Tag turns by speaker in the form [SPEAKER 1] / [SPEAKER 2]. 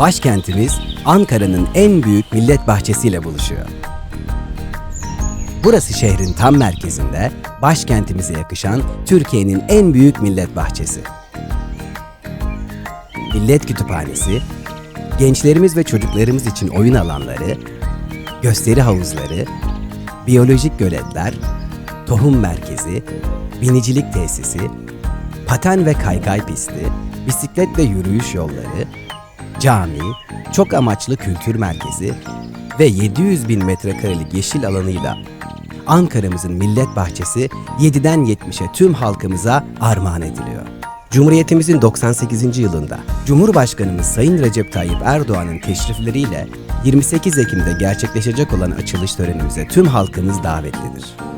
[SPEAKER 1] Başkentimiz Ankara'nın en büyük millet bahçesiyle buluşuyor. Burası şehrin tam merkezinde, başkentimize yakışan Türkiye'nin en büyük millet bahçesi. Millet Kütüphanesi, gençlerimiz ve çocuklarımız için oyun alanları, gösteri havuzları, biyolojik göletler, tohum merkezi, binicilik tesisi, paten ve kaykay pisti, bisiklet ve yürüyüş yolları, cami, çok amaçlı kültür merkezi ve 700 bin metrekarelik yeşil alanıyla Ankara'mızın millet bahçesi 7'den 70'e tüm halkımıza armağan ediliyor. Cumhuriyetimizin 98. yılında Cumhurbaşkanımız Sayın Recep Tayyip Erdoğan'ın teşrifleriyle 28 Ekim'de gerçekleşecek olan açılış törenimize tüm halkımız davetlidir.